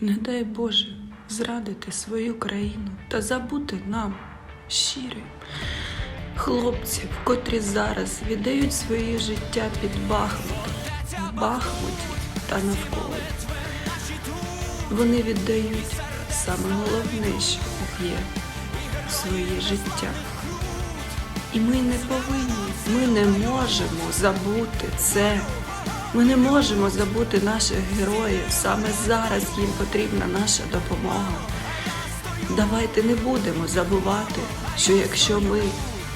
Не дай Боже зрадити свою країну та забути нам щирі хлопців, котрі зараз віддають своє життя під Бахмутом, в Бахмуті та навколо. Вони віддають саме головне, що є своє життя. І ми не повинні, ми не можемо забути це. Ми не можемо забути наших героїв. Саме зараз їм потрібна наша допомога. Давайте не будемо забувати, що якщо ми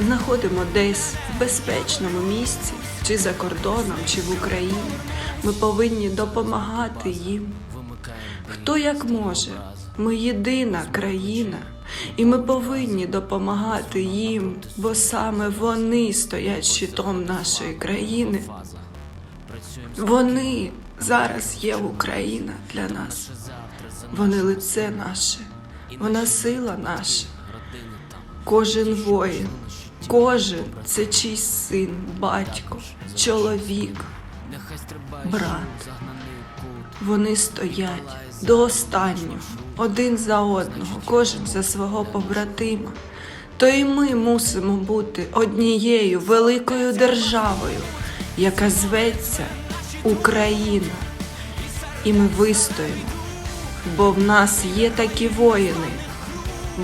знаходимо десь в безпечному місці, чи за кордоном, чи в Україні, ми повинні допомагати їм. Хто як може? Ми єдина країна, і ми повинні допомагати їм, бо саме вони стоять щитом нашої країни. Вони зараз є Україна для нас. Вони лице наше, вона сила наша. Кожен воїн, кожен це чийсь син, батько, чоловік, брат. Вони стоять до останнього, один за одного, кожен за свого побратима. То і ми мусимо бути однією великою державою, яка зветься Україна. І ми вистоїмо, бо в нас є такі воїни,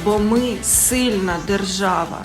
бо ми сильна держава.